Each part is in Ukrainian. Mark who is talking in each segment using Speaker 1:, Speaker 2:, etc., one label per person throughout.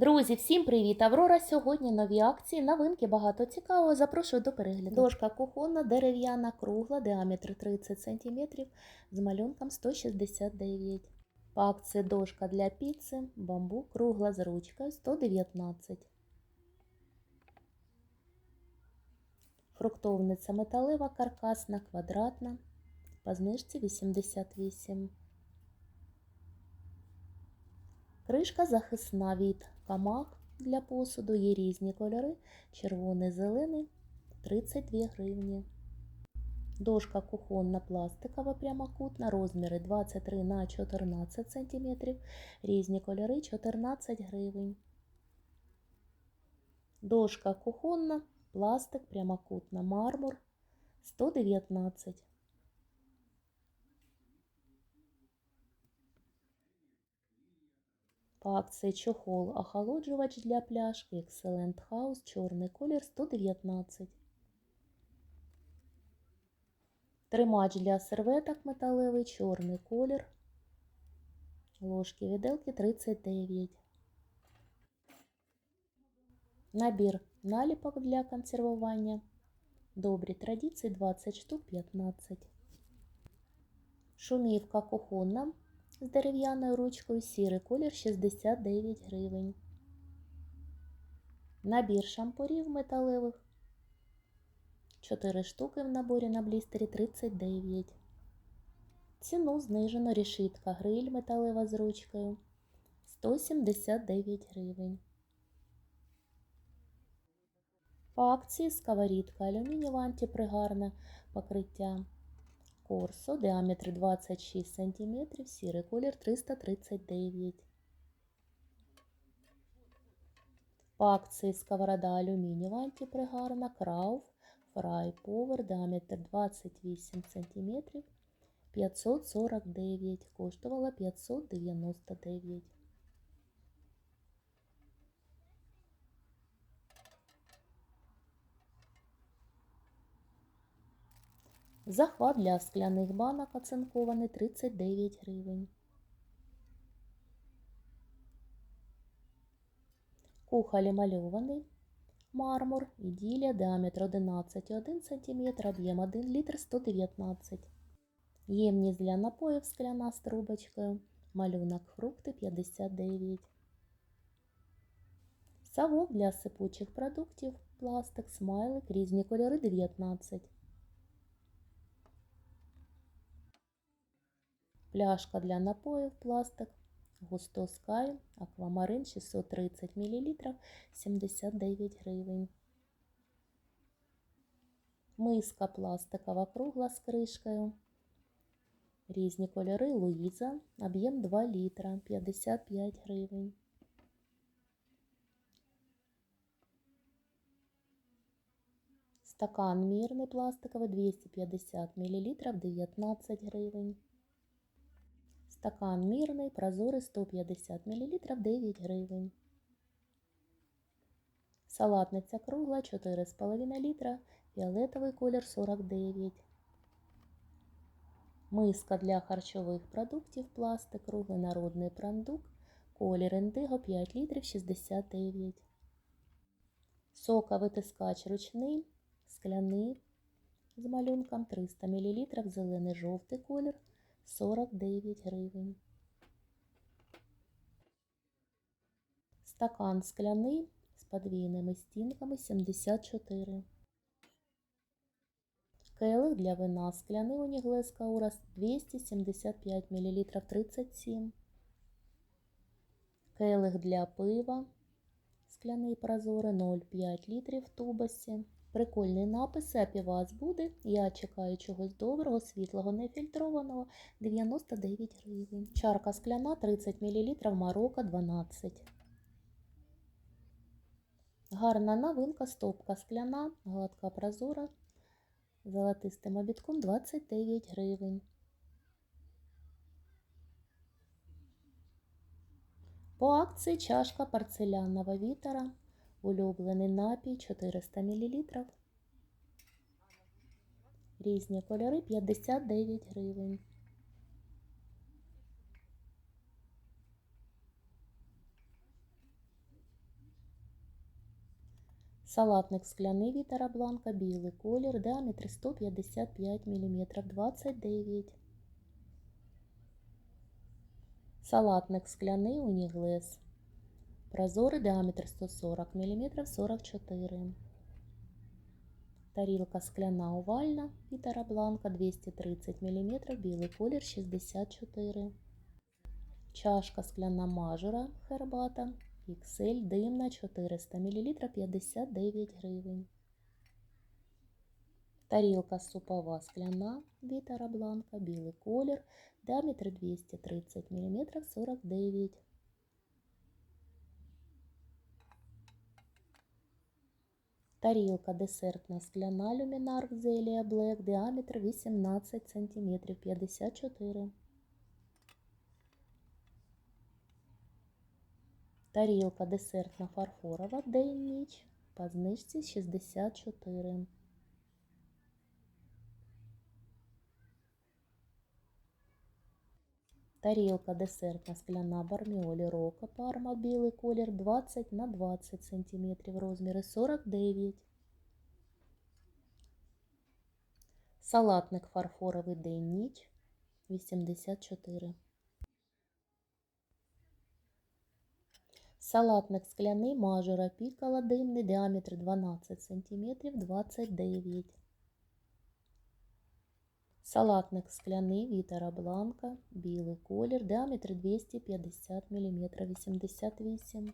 Speaker 1: Друзі, всім привіт! Аврора сьогодні нові акції, новинки, багато цікавого. Запрошую до перегляду. Дошка кухонна, дерев'яна, кругла, діаметр 30 см з малюнком 169 По акції дошка для піци, бамбук, кругла з ручкою 119 Фруктовниця металева, каркасна, квадратна. По знижці 88 Кришка захисна від камах для посуду. Є різні кольори. Червоний, зелений 32 гривні. Дошка кухонна пластикова прямокутна, розміри 23 на 14 см. Різні кольори 14 гривень. Дошка кухонна, пластик прямокутна, мармур 119 По акції чохол охолоджувач для пляшки Excellent House, чорний колір 119. Тримач для серветок металевий, чорний колір. Ложки віделки 39. Набір наліпок для консервування. Добрі традиції 20 штук 15. Шумівка кухонна з дерев'яною ручкою сірий колір 69 гривень. Набір шампурів металевих. 4 штуки в наборі на блістері 39. Ціну знижено решітка гриль металева з ручкою 179 гривень. По акції сковорідка алюмінієва антипригарне покриття. Корсо, діаметр 26 см, сірий колір 339. По акції сковорода алюмінієва антипригарна, крауф, фрай повер, діаметр 28 см, 549, коштувала 599. Захват для скляних банок оцинкований 39 гривень. Кухоль емальований. Мармур, іділія, діаметр 11,1 см, об'єм 1 літр 119 Ємність для напоїв скляна з трубочкою. Малюнок фрукти 59 Совок для сипучих продуктів. Пластик, смайлик, різні кольори 19 Пляшка для напоїв пластик, Густо Sky, аквамарин 630 мл, 79 гривень. Миска пластикова кругла з кришкою. Різні кольори Луїза, об'єм 2 літра, 55 гривень. Стакан мірний пластиковий 250 мл, 19 гривень. Стакан мірний, прозорий 150 мл 9 гривень. Салатниця кругла 4,5 літра, фіолетовий колір 49. Миска для харчових продуктів пластик, круглий народний прандук, колір індиго 5 літрів 69. Соковитискач ручний, скляний з малюнком 300 мл, зелений жовтий колір 49 гривень. Стакан скляний з подвійними стінками 74. Келих для вина скляний уніглес Каурас 275 мл 37. Келих для пива скляний прозорий 0,5 літрів в тубасі. Прикольний напис «Happy вас буде. Я чекаю чогось доброго, світлого, нефільтрованого 99 гривень. Чарка скляна 30 мл Марокко 12. Гарна новинка, стопка скляна, гладка прозора. Золотистим обідком 29 гривень. По акції чашка порцелянного вітера. Улюблений напій 400 мл. Різні кольори 59 гривень. Салатник скляний Вітера Бланка, білий колір, діаметр 155 мм, 29. Салатник скляний Уніглес. Прозорий діаметр 140 мм, 44. Тарілка скляна овальна Вітера Бланка, 230 мм, білий колір 64. Чашка скляна мажора Хербата XL димна 400 мл 59 гривень. Тарілка супова скляна Вітера Бланка, білий колір, діаметр 230 мм 49. Тарілка десертна скляна люмінарк Зелія Блек, діаметр 18 см 54. Тарілка десертна фарфорова день-ніч по знижці 64. Тарілка десертна скляна барміолі Рока Парма білий колір 20 на 20 см розміри 49. Салатник фарфоровий день-ніч 84. Салатник скляний мажора пікала димний діаметр 12 см 29. Салатник скляний Вітера Бланка, білий колір, діаметр 250 мм 88.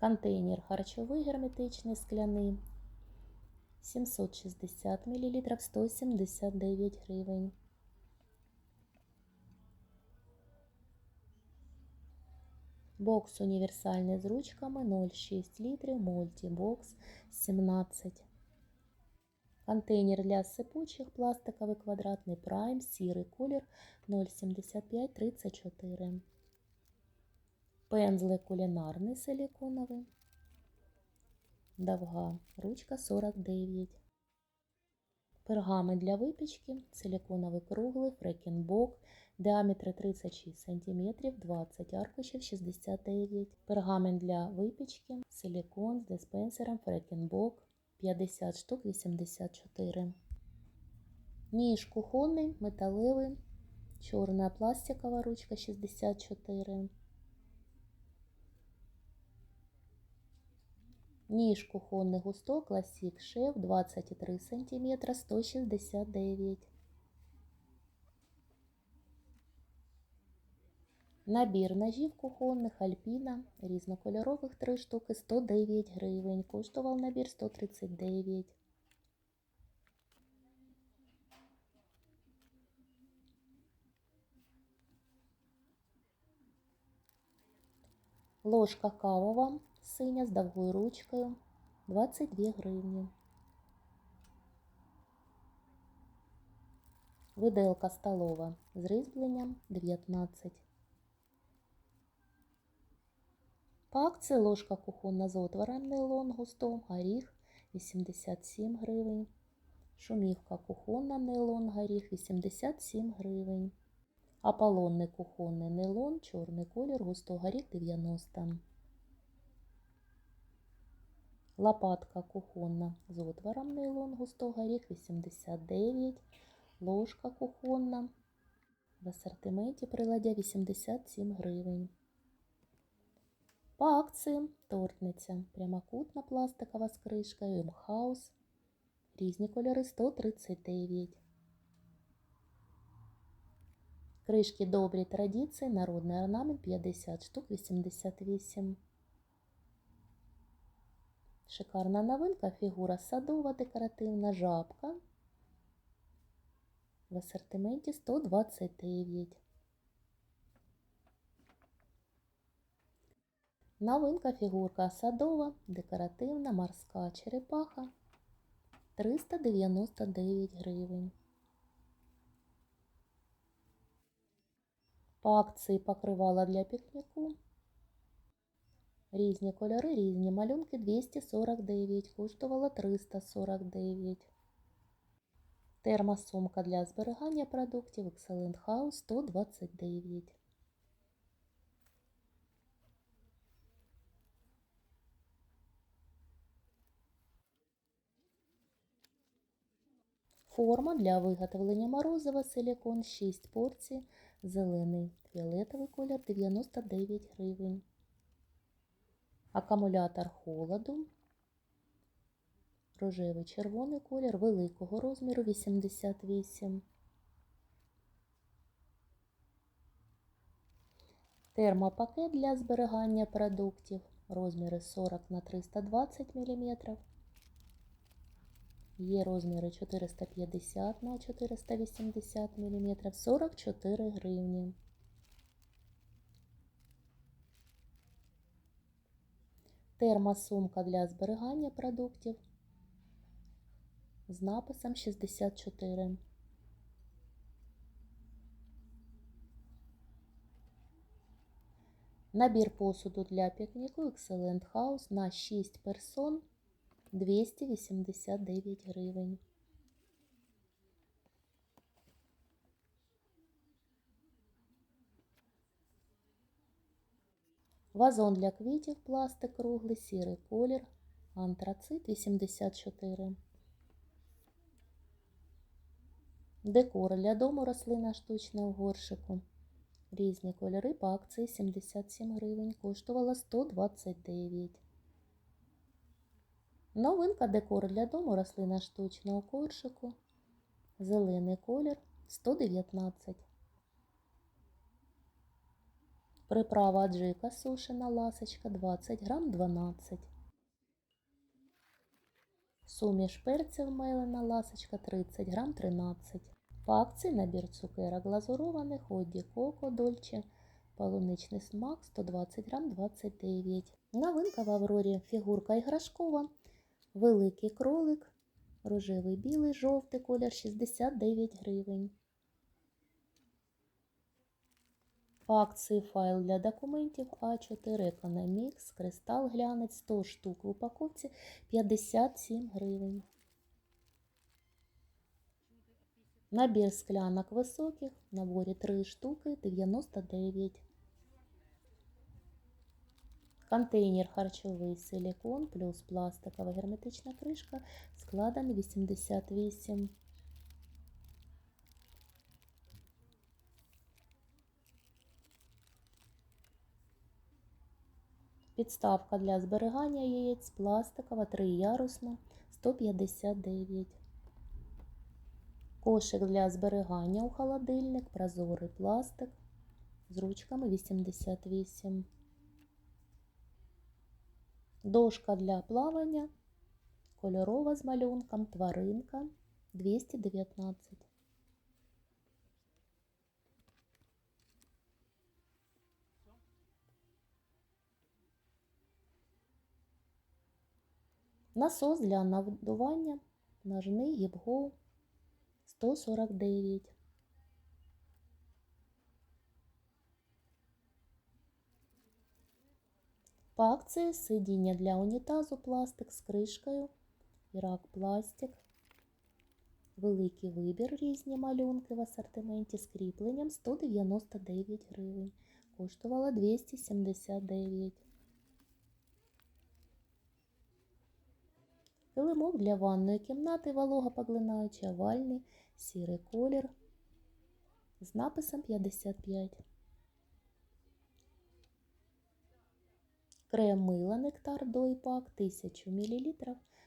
Speaker 1: Контейнер харчовий герметичний скляний 760 мл 179 гривень. Бокс універсальний з ручками 0,6 літрів, мультибокс 17. Контейнер для сипучих пластиковий квадратний прайм, сірий колір 0,7534. Пензлик кулінарний силіконовий. Довга. Ручка 49. Пергамент для випічки. Силіконовий круглий, фрекінбок. Діаметр 36 см, 20 аркушів 69. Пергамент для випічки. Силікон з диспенсером фрекінбок. 50 штук 84. Ніж кухонний, металевий, чорна пластикова ручка 64. Ніж кухонний густок класік шеф 23 см 169. Набір ножів кухонних Альпіна різнокольорових 3 штуки 109 гривень. Коштував набір 139. Ложка кавова синя з довгою ручкою 22 гривні. Виделка столова з різьбленням 19 По акції ложка кухонна з отвором нейлон густо, горіх 87 гривень. Шумівка кухонна нейлон горіх 87 гривень. Аполлонний кухонний нейлон, чорний колір, густо горіх 90. Лопатка кухонна з отвором нейлон, густо горіх 89. Ложка кухонна. В асортименті приладдя 87 гривень. По акції тортниця. Прямокутна пластикова з кришкою. Різні кольори 139. Кришки добрі традиції, народний орнамент 50 штук 88. Шикарна новинка, фігура садова, декоративна жабка. В асортименті 129. Новинка фігурка садова, декоративна, морська черепаха 399 гривень. По акції покривала для пікніку. Різні кольори, різні малюнки 249, коштувала 349. Термосумка для зберігання продуктів Excellent House 129. Форма для виготовлення морозива силікон 6 порцій, зелений фіолетовий колір 99 гривень. Акумулятор холоду, рожевий червоний колір великого розміру 88. Термопакет для зберігання продуктів розміри 40 на 320 мм. Є розміри 450 на 480 мм 44 гривні. Термосумка для зберігання продуктів з написом 64. Набір посуду для пікніку Excellent House на 6 персон 289 гривень. Вазон для квітів пластик круглий, сірий колір, антрацит 84. Декор для дому рослина штучна у горшику. Різні кольори по акції 77 гривень, коштувала 129. Новинка декор для дому рослина штучна у коршику. Зелений колір 119. Приправа аджика сушена ласочка 20 грам 12. Суміш перців мелена ласочка 30 грам 13. По акції набір цукерок глазурованих, Одді Коко, Дольче, полуничний смак 120 грам 29. Новинка в Аврорі фігурка іграшкова, великий кролик, рожевий, білий, жовтий колір 69 гривень. Акції файл для документів А4 Економікс, кристал глянець 100 штук в упаковці 57 гривень. Набір склянок високих, наборі 3 штуки 99. Контейнер харчовий силікон плюс пластикова герметична кришка складений 88. Підставка для зберігання яєць пластикова 3 ярусна 159. Кошик для зберігання у холодильник, прозорий пластик з ручками 88. Дошка для плавання, кольорова з малюнком, тваринка. 219. Насос для надування, ножний гібгоу 149. По акції сидіння для унітазу пластик з кришкою, Ірак пластик, великий вибір різні малюнки в асортименті з кріпленням 199 гривень. Коштувала 279. Килимок для ванної кімнати вологопоглинаючий овальний, сірий колір з написом 55. Крем мила нектар дойпак 1000 мл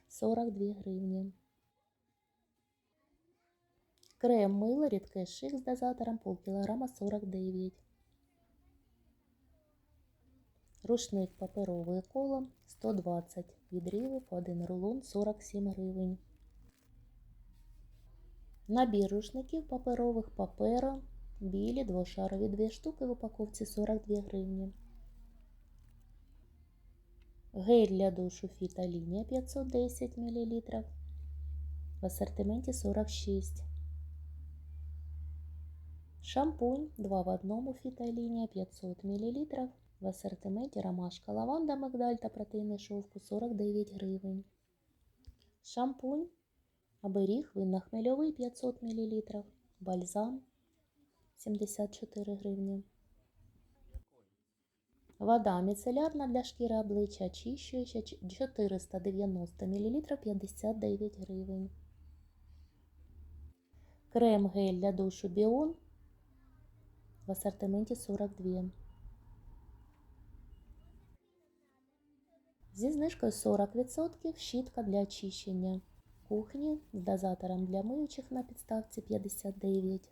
Speaker 1: 42 гривні. Крем мила рідке шик з дозатором полкілограма 49. Рушник паперовий коло 120 відрізів, один рулон 47 гривень. Набір рушників паперових папера, білі, двошарові 2 штуки в упаковці 42 гривні. Гель для душу Фіта лінія 510 мл. В асортименті 46. Шампунь 2 в 1 Фіта лінія 500 мл. В асортименті ромашка, лаванда, мигдаль та протеїни шовку 49 гривень. Шампунь, оберіг, винно-хмельовий 500 мл. Бальзам 74 гривні. Вода міцелярна для шкіри обличчя очищуюча 490 мл 59 гривень. Крем гель для душу Біон в асортименті 42. Зі знижкою 40% щітка для очищення кухні з дозатором для миючих на підставці 59.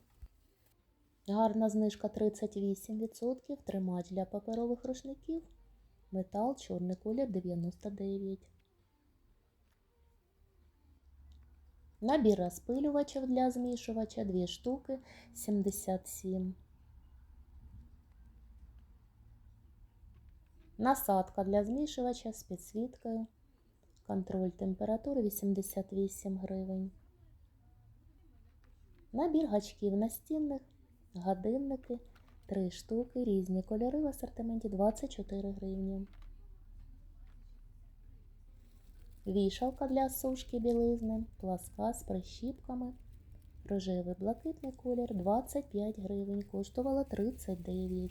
Speaker 1: Гарна знижка 38%, тримач для паперових рушників, метал, чорний колір 99. Набір розпилювачів для змішувача 2 штуки 77. Насадка для змішувача з підсвіткою. Контроль температури 88 гривень. Набір гачків настінних, годинники 3 штуки, різні кольори в асортименті 24 гривні. Вішалка для сушки білизни, пласка з прищіпками. Рожевий блакитний колір 25 гривень, коштувала 39.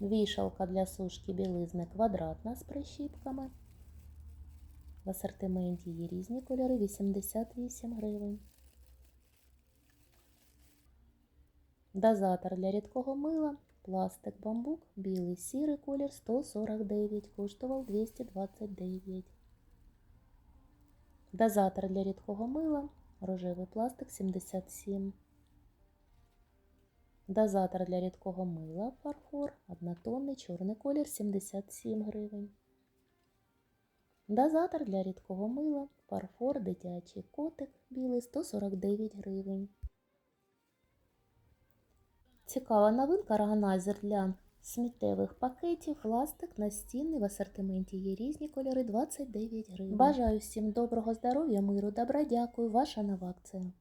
Speaker 1: Вішалка для сушки білизни квадратна з прищіпками. В асортименті є різні кольори 88 гривень. Дозатор для рідкого мила, пластик бамбук, білий сірий колір 149, коштував 229. Дозатор для рідкого мила, рожевий пластик 77. Дозатор для рідкого мила фарфор, однотонний чорний колір 77 гривень. Дозатор для рідкого мила фарфор дитячий котик білий 149 гривень. Цікава новинка органайзер для сміттєвих пакетів, пластик настінний в асортименті є різні кольори 29 гривень. Бажаю всім доброго здоров'я, миру, добра, дякую. Ваша нова акція.